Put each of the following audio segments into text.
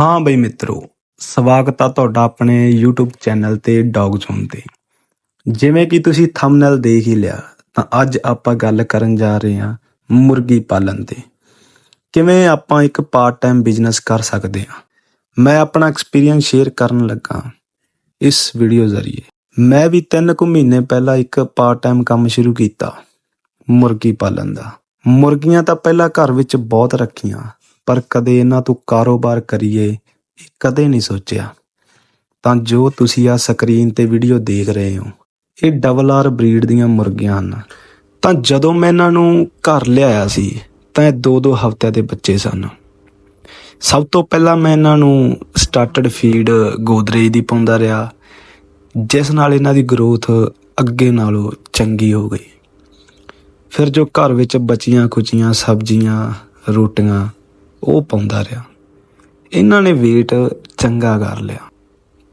ਹਾਂ ਬਈ ਮਿੱਤਰੋ, ਸਵਾਗਤ ਆ ਤੁਹਾਡਾ ਆਪਣੇ YouTube ਚੈਨਲ ਤੇ ਡੌਗ ਜ਼ੋਨ ਤੇ। ਜਿਵੇਂ ਕਿ ਤੁਸੀਂ ਥੰਬਨੇਲ ਦੇਖ ਹੀ ਲਿਆ, ਤਾਂ ਅੱਜ ਆਪਾਂ ਗੱਲ ਕਰਨ ਜਾ ਰਹੇ ਹਾਂ ਮੁਰਗੀ ਪਾਲਣ ਤੇ। ਕਿਵੇਂ ਆਪਾਂ ਇੱਕ ਪਾਰਟ ਟਾਈਮ ਬਿਜ਼ਨਸ ਕਰ ਸਕਦੇ ਹਾਂ? ਮੈਂ ਆਪਣਾ ਐਕਸਪੀਰੀਅੰਸ ਸ਼ੇਅਰ ਕਰਨ ਲੱਗਾ ਇਸ ਵੀਡੀਓ ਜ਼ਰੀਏ। ਮੈਂ ਵੀ 3 ਕੁ ਮਹੀਨੇ ਪਹਿਲਾਂ ਇੱਕ ਪਾਰਟ ਟਾਈਮ ਕੰਮ ਸ਼ੁਰੂ ਕੀਤਾ ਮੁਰਗੀ ਪਾਲਣ ਦਾ। ਮੁਰਗੀਆਂ ਤਾਂ ਪਹਿਲਾਂ ਘਰ ਵਿੱਚ ਬਹੁਤ ਰੱਖੀਆਂ ਪਰ ਕਦੇ ਇਹਨਾਂ ਤੋਂ ਕਾਰੋਬਾਰ ਕਰੀਏ ਇਹ ਕਦੇ ਨਹੀਂ ਸੋਚਿਆ। ਤਾਂ ਜੋ ਤੁਸੀਂ ਆ ਸਕਰੀਨ ਤੇ ਵੀਡੀਓ ਦੇਖ ਰਹੇ ਹੋ, ਇਹ ਡਬਲ ਆਰ ਬਰੀਡ ਦੀਆਂ ਮੁਰਗੀਆਂ ਹਨ। ਤਾਂ ਜਦੋਂ ਮੈਂ ਇਹਨਾਂ ਨੂੰ ਘਰ ਲਿਆਇਆ ਸੀ, ਤਾਂ ਇਹ ਦੋ ਦੋ ਹਫ਼ਤਿਆਂ ਦੇ ਬੱਚੇ ਸਨ। ਸਭ ਤੋਂ ਪਹਿਲਾਂ ਮੈਂ ਇਹਨਾਂ ਨੂੰ ਸਟਾਰਟਡ ਫੀਡ ਗੋਦਰੇਜ ਦੀ ਪਾਉਂਦਾ ਰਿਹਾ, ਜਿਸ ਨਾਲ ਇਹਨਾਂ ਦੀ ਗਰੋਥ ਅੱਗੇ ਨਾਲੋਂ ਚੰਗੀ ਹੋ ਗਈ। ਫਿਰ ਜੋ ਘਰ ਵਿੱਚ ਬਚੀਆਂ ਖੁਚੀਆਂ ਸਬਜ਼ੀਆਂ, ਰੋਟੀਆਂ ਉਹ ਪਾਉਂਦਾ ਰਿਹਾ। ਇਹਨਾਂ ਨੇ weight ਚੰਗਾ ਕਰ ਲਿਆ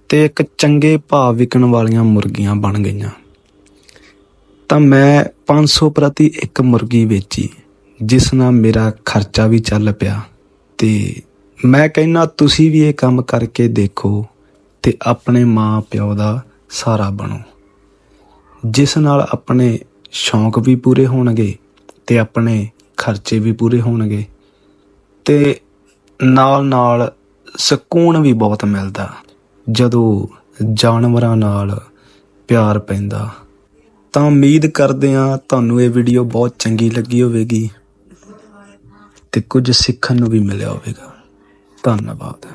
ਤੇ ਇੱਕ ਚੰਗੇ ਭਾਅ ਵਿਕਣ ਵਾਲੀਆਂ ਮੁਰਗੀਆਂ ਬਣ ਗਈਆਂ। ਤਾਂ ਮੈਂ 500 ਪ੍ਰਤੀ ਇੱਕ ਮੁਰਗੀ ਵੇਚੀ, ਜਿਸ ਨਾਲ ਮੇਰਾ ਖਰਚਾ ਵੀ ਚੱਲ ਪਿਆ ਤੇ ਮੈਂ ਕਹਿੰਨਾ ਤੁਸੀਂ ਵੀ ਇਹ ਕੰਮ ਕਰਕੇ ਦੇਖੋ ਤੇ ਆਪਣੇ ਮਾਂ ਪਿਓ ਦਾ ਸਹਾਰਾ ਬਣੋ। ਜਿਸ ਨਾਲ ਆਪਣੇ ਸ਼ੌਂਕ ਵੀ ਪੂਰੇ ਹੋਣਗੇ ਤੇ ਆਪਣੇ ਖਰਚੇ ਵੀ ਪੂਰੇ ਹੋਣਗੇ। ਤੇ ਨਾਲ ਨਾਲ ਸਕੂਨ ਵੀ ਬਹੁਤ ਮਿਲਦਾ, ਜਦੋਂ ਜਾਨਵਰਾਂ ਨਾਲ ਪਿਆਰ ਪੈਂਦਾ। ਤਾਂ ਉਮੀਦ ਕਰਦੇ ਹਾਂ ਤੁਹਾਨੂੰ ਇਹ ਵੀਡੀਓ ਬਹੁਤ ਚੰਗੀ ਲੱਗੀ ਹੋਵੇਗੀ ਤੇ ਕੁਝ ਸਿੱਖਣ ਨੂੰ ਵੀ ਮਿਲਿਆ ਹੋਵੇਗਾ। ਧੰਨਵਾਦ।